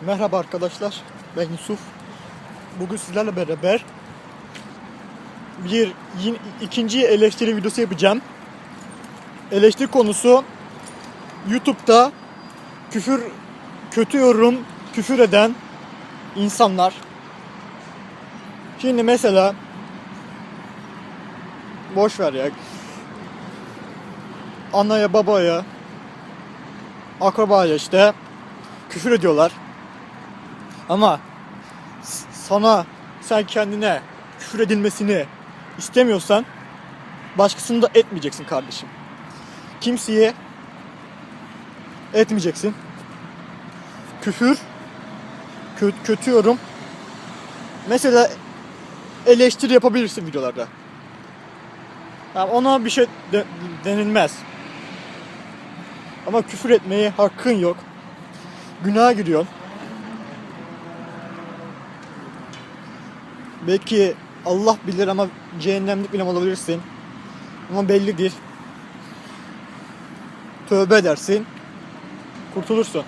Merhaba arkadaşlar, ben Yusuf. Bugün sizlerle beraber bir yine, ikinci eleştiri videosu yapacağım. Eleştiri konusu YouTube'da küfür, kötü yorum, küfür eden insanlar. Şimdi mesela boş ver ya. Anaya, babaya, akrabaya işte küfür ediyorlar. Ama sana sen kendine küfür edilmesini istemiyorsan başkasını da etmeyeceksin kardeşim. Kimseye etmeyeceksin. Küfür kö- kötü yorum mesela eleştiri yapabilirsin videolarda. Yani ona bir şey de- denilmez. Ama küfür etmeye hakkın yok. Günaha giriyorsun. Belki Allah bilir ama cehennemlik bile olabilirsin. Ama bellidir. Tövbe edersin. Kurtulursun.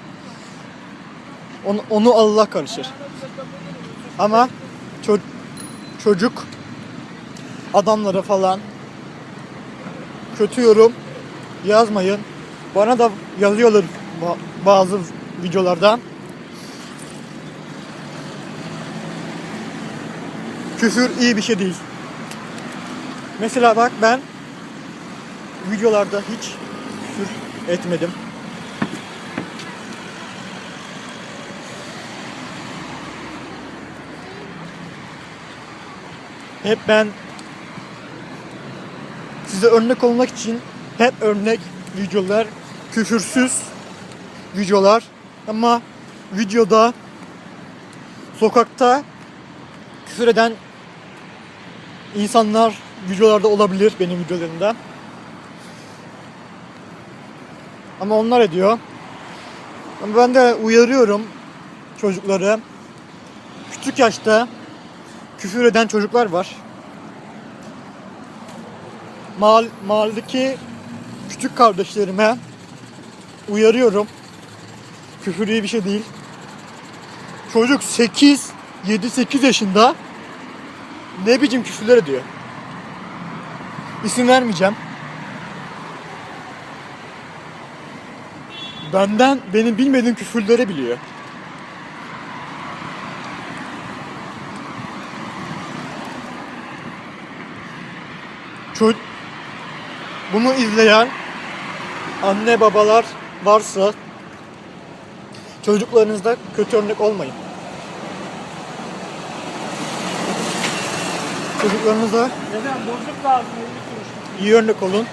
Onu, onu Allah karışır. Ama ço- çocuk adamlara falan kötü yorum yazmayın. Bana da yazıyorlar ba- bazı videolarda. Küfür iyi bir şey değil. Mesela bak ben videolarda hiç küfür etmedim. Hep ben size örnek olmak için hep örnek videolar, küfürsüz videolar ama videoda sokakta küfür eden insanlar videolarda olabilir benim videolarımda. Ama onlar ediyor. Ama ben de uyarıyorum çocukları. Küçük yaşta küfür eden çocuklar var. Mahal, mahalledeki küçük kardeşlerime uyarıyorum. Küfür iyi bir şey değil. Çocuk 8, 7-8 yaşında ne biçim küfürler ediyor. İsim vermeyeceğim. Benden benim bilmediğim küfürleri biliyor. Ço- bunu izleyen anne babalar varsa çocuklarınızda kötü örnek olmayın. Çocuklarınıza iyi örnek olun.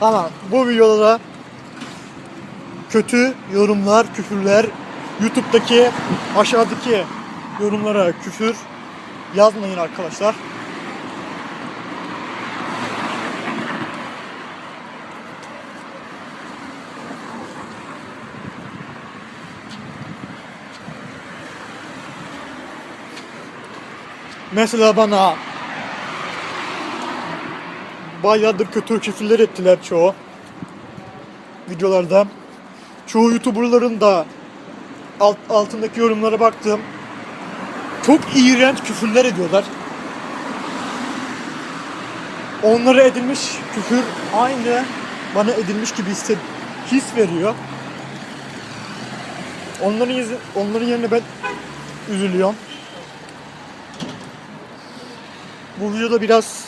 Ama bu videoda kötü yorumlar, küfürler, YouTube'daki aşağıdaki yorumlara küfür yazmayın arkadaşlar. Mesela bana bayağıdır kötü küfürler ettiler çoğu videolarda. Çoğu YouTuber'ların da alt, altındaki yorumlara baktım. Çok iğrenç küfürler ediyorlar. Onlara edilmiş küfür aynı bana edilmiş gibi hisse, his veriyor. Onların, onların yerine ben üzülüyorum. Bu videoda biraz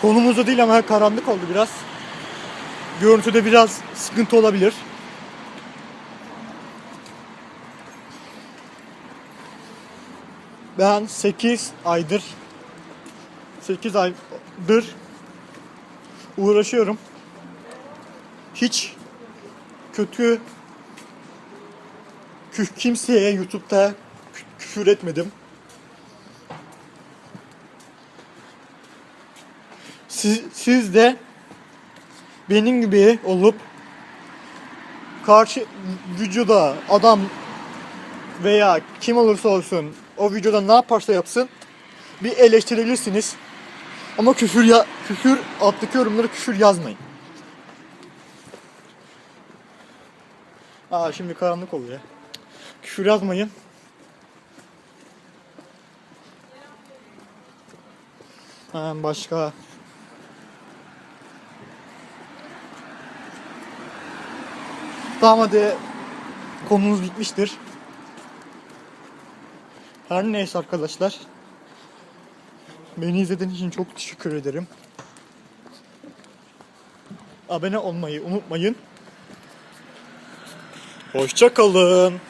konumuzda değil ama karanlık oldu biraz. Görüntüde biraz sıkıntı olabilir. Ben 8 aydır 8 aydır uğraşıyorum. Hiç kötü kimseye YouTube'da kü- küfür etmedim. Siz, siz de benim gibi olup karşı videoda adam veya kim olursa olsun o videoda ne yaparsa yapsın bir eleştirebilirsiniz. Ama küfür ya küfür alttaki yorumlara küfür yazmayın. Aa şimdi karanlık oluyor. Küfür yazmayın. Ha, başka. Hadi konumuz bitmiştir. Her neyse arkadaşlar. Beni izlediğiniz için çok teşekkür ederim. Abone olmayı unutmayın. Hoşça kalın.